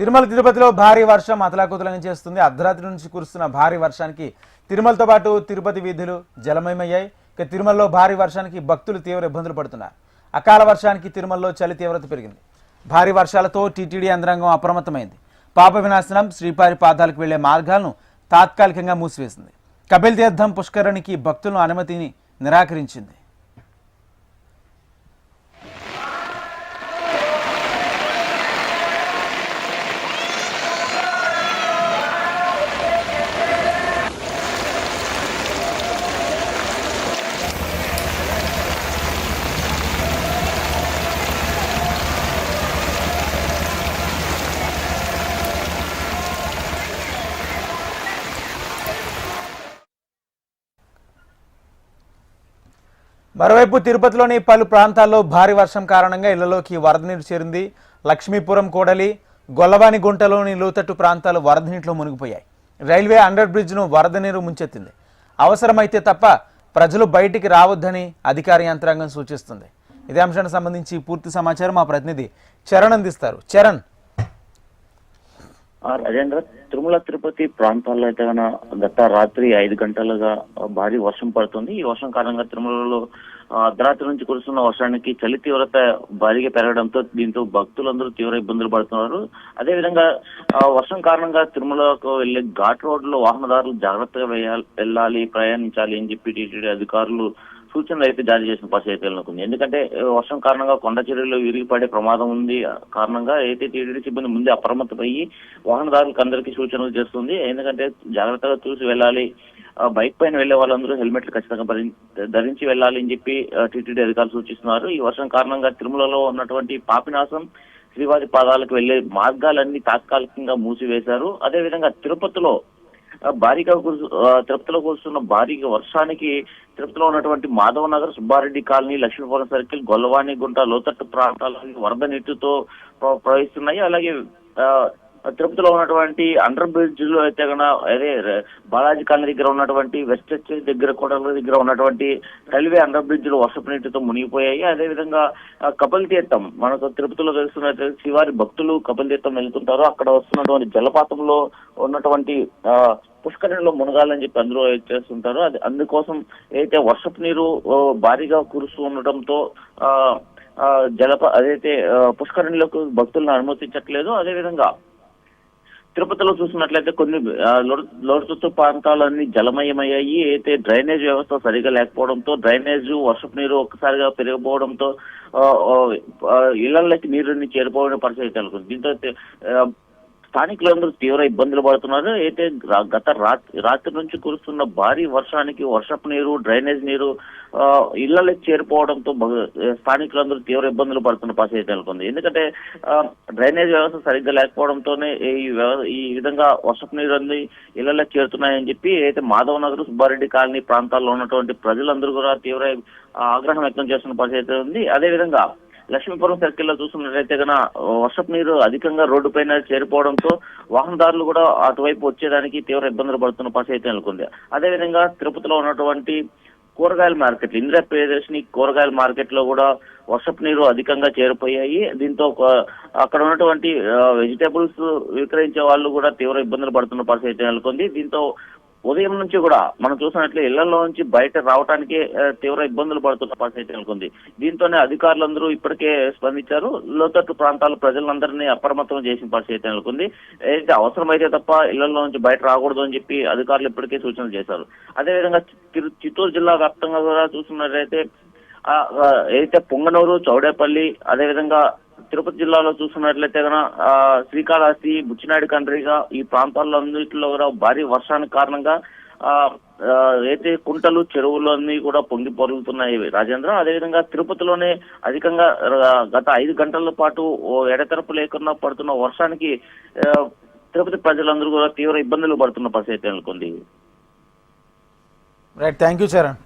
తిరుమల తిరుపతిలో భారీ వర్షం అతలాకుతలని చేస్తుంది. అర్ధరాత్రి నుంచి కురుస్తున్న భారీ వర్షానికి తిరుమలతో పాటు తిరుపతి వీధులు జలమయమయ్యాయి. ఇక తిరుమలలో భారీ వర్షానికి భక్తులు తీవ్ర ఇబ్బందులు పడుతున్నారు. అకాల వర్షానికి తిరుమలలో చలి తీవ్రత పెరిగింది. భారీ వర్షాలతో టీటీడీ యంత్రాంగం అప్రమత్తమైంది. పాప వినాశనం శ్రీపారి పాదాలకు వెళ్ళే మార్గాలను తాత్కాలికంగా మూసివేసింది. కపిల్ తీర్థం పుష్కరణికి భక్తులను అనుమతిని నిరాకరించింది. మరోవైపు తిరుపతిలోని పలు ప్రాంతాల్లో భారీ వర్షం కారణంగా ఇళ్ళలోకి వరద నీరు చేరింది. లక్ష్మీపురం కోడలి గొల్లవాని గుంటలోని లోతట్టు ప్రాంతాలు వరద నీటిలో మునిగిపోయాయి. రైల్వే అండర్ బ్రిడ్జ్ను వరద నీరు ముంచెత్తింది. అవసరమైతే తప్ప ప్రజలు బయటికి రావద్దని అధికార యంత్రాంగం సూచిస్తుంది. ఇదే అంశానికి సంబంధించి పూర్తి సమాచారం మా ప్రతినిధి చరణ్ అందిస్తారు. చరణ్ ఆ రాజేంద్ర తిరుమల తిరుపతి ప్రాంతాల్లో అయితే గన గత రాత్రి ఐదు గంటలుగా భారీ వర్షం పడుతుంది. ఈ వర్షం కారణంగా తిరుమలలో అర్ధరాత్రి నుంచి కురుస్తున్న వర్షానికి చలి తీవ్రత భారీగా పెరగడంతో దీంతో భక్తులందరూ తీవ్ర ఇబ్బందులు పడుతున్నారు. అదేవిధంగా ఆ, వర్షం కారణంగా తిరుమలకు వెళ్ళే ఘాట్ రోడ్లో వాహనదారులు జాగ్రత్తగా వెళ్ళాలి ప్రయాణించాలి అని చెప్పి టీటీడీ అధికారులు సూచనలు అయితే జారీ చేసిన పరిస్థితి అయితే నెలకొంది. ఎందుకంటే వర్షం కారణంగా కొండ చర్యలు విరిగిపడే ప్రమాదం ఉంది. కారణంగా అయితే టీడీడీ సిబ్బంది ముందే అప్రమత్తమయ్యి వాహనదారులకు అందరికీ సూచనలు చేస్తుంది. ఎందుకంటే జాగ్రత్తగా చూసి వెళ్ళాలి. ఆ, బైక్ పైన వెళ్ళే వాళ్ళందరూ హెల్మెట్లు ఖచ్చితంగా ధరించి వెళ్ళాలి అని చెప్పి టీటీడీ అధికారులు సూచిస్తున్నారు. ఈ వర్షం కారణంగా తిరుమలలో ఉన్నటువంటి పాపినాశం శ్రీవారి పాదాలకు వెళ్ళే మార్గాలన్నీ తాత్కాలికంగా మూసివేశారు. అదేవిధంగా తిరుపతిలో భారీగా కురుసు తిరుపతిలో కురుస్తున్న భారీగా వర్షానికి తిరుపతిలో ఉన్నటువంటి మాధవ నగర్ సుబ్బారెడ్డి కాలనీ లక్ష్మీపురం సర్కిల్ గొల్లవాణి గుంట లోతట్టు ప్రాంతాలన్నీ వరద నీటితో ప్రవహిస్తున్నాయి. అలాగే ఆ, తిరుపతిలో ఉన్నటువంటి అండర్ బ్రిడ్జ్లో అయితే కన్నా అదే బాలాజీ కాలనీ దగ్గర ఉన్నటువంటి వెస్ట్ చర్చ్ దగ్గర కూడా దగ్గర ఉన్నటువంటి రైల్వే అండర్ బ్రిడ్జ్లో వర్షపు నీటితో మునిగిపోయాయి. అదేవిధంగా కపల్ తీర్థం మనకు తిరుపతిలో తెలుస్తున్నట్టు శివారి భక్తులు కపల్ తీర్థం వెళ్తుంటారు. అక్కడ వస్తున్నటువంటి జలపాతంలో ఉన్నటువంటి ఆ, పుష్కరిణిలో మునగాలని చెప్పి అందరూ చేస్తుంటారు. అది అందుకోసం ఏదైతే వర్షపు నీరు భారీగా కురుస్తూ ఉండటంతో ఆ జలప అదైతే పుష్కరిణిలోకి భక్తులను అనుమతించట్లేదు. అదేవిధంగా తిరుపతిలో చూసినట్లయితే కొన్ని ఆ, లోటుతు ప్రాంతాలన్నీ జలమయమయ్యాయి. అయితే డ్రైనేజ్ వ్యవస్థ సరిగా లేకపోవడంతో డ్రైనేజ్ వర్షపు నీరు ఒక్కసారిగా పెరిగిపోవడంతో ఆ, ఇళ్ళలోకి నీరుని చేరిపోయిన పరిస్థితి కలుగుతుంది. దీంతో స్థానికులందరూ తీవ్ర ఇబ్బందులు పడుతున్నారు. అయితే గత రాత్రి రాత్రి నుంచి కురుస్తున్న భారీ వర్షానికి వర్షపు నీరు డ్రైనేజ్ నీరు ఆ, ఇళ్ళలోకి చేరిపోవడంతో స్థానికులందరూ తీవ్ర ఇబ్బందులు పడుతున్న పరిస్థితి నెలకొంది. ఎందుకంటే ఆ, డ్రైనేజ్ వ్యవస్థ సరిగ్గా లేకపోవడంతోనే ఈ ఈ విధంగా వర్షపు నీరు అన్ని ఇళ్ళలోకి చేరుతున్నాయని చెప్పి అయితే మాధవ నగర్ సుబ్బారెడ్డి కాలనీ ప్రాంతాల్లో ఉన్నటువంటి ప్రజలందరూ కూడా తీవ్ర ఆగ్రహం వ్యక్తం చేస్తున్న పరిస్థితి ఉంది. అదేవిధంగా లక్ష్మీపురం సర్కిల్లో చూసుకున్నట్లయితే కనుక వర్షపు నీరు అధికంగా రోడ్డు పైన చేరిపోవడంతో వాహనదారులు కూడా అటువైపు వచ్చేదానికి తీవ్ర ఇబ్బందులు పడుతున్న పరిస్థితి నెలకొంది. అదేవిధంగా తిరుపతిలో ఉన్నటువంటి కూరగాయల మార్కెట్ ఇందిరా ప్రియదర్శిని కూరగాయల మార్కెట్లో కూడా వర్షపు నీరు అధికంగా చేరిపోయాయి. దీంతో అక్కడ ఉన్నటువంటి వెజిటేబుల్స్ విక్రయించే వాళ్ళు కూడా తీవ్ర ఇబ్బందులు పడుతున్న పరిస్థితి నెలకొంది. దీంతో ఉదయం నుంచి కూడా మనం చూసినట్లు ఇళ్ళలో నుంచి బయట రావడానికి తీవ్ర ఇబ్బందులు పడుతున్న పరిస్థితి నెలకొంది. దీంతోనే అధికారులందరూ ఇప్పటికే స్పందించారు. లోతట్టు ప్రాంతాల ప్రజలందరినీ అప్రమత్తం చేసిన పరిస్థితి నెలకొంది. అయితే అవసరమైతే తప్ప ఇళ్ళలో నుంచి బయట రాకూడదు అని చెప్పి అధికారులు ఇప్పటికే సూచనలు చేశారు. అదేవిధంగా చిత్తూరు చిత్తూరు జిల్లా వ్యాప్తంగా కూడా చూసినట్లయితే ఆ, ఏదైతే పొంగనూరు చౌడేపల్లి అదేవిధంగా తిరుపతి జిల్లాలో చూసుకున్నట్లయితే కనుక శ్రీకాళహస్తి బుచ్చినాయుడు కండ్రిగా ఈ ప్రాంతాల్లో అన్నింటిలో కూడా భారీ వర్షానికి కారణంగా ఆ, అయితే కుంటలు చెరువులు అన్ని కూడా పొంగి పొరుగుతున్నాయి రాజేంద్ర. అదేవిధంగా తిరుపతిలోనే అధికంగా గత ఐదు గంటల పాటు ఓ ఎడతెరపు లేకుండా పడుతున్న వర్షానికి తిరుపతి ప్రజలందరూ కూడా తీవ్ర ఇబ్బందులు పడుతున్న పరిస్థితి నెలకొంది. Right thank you Charan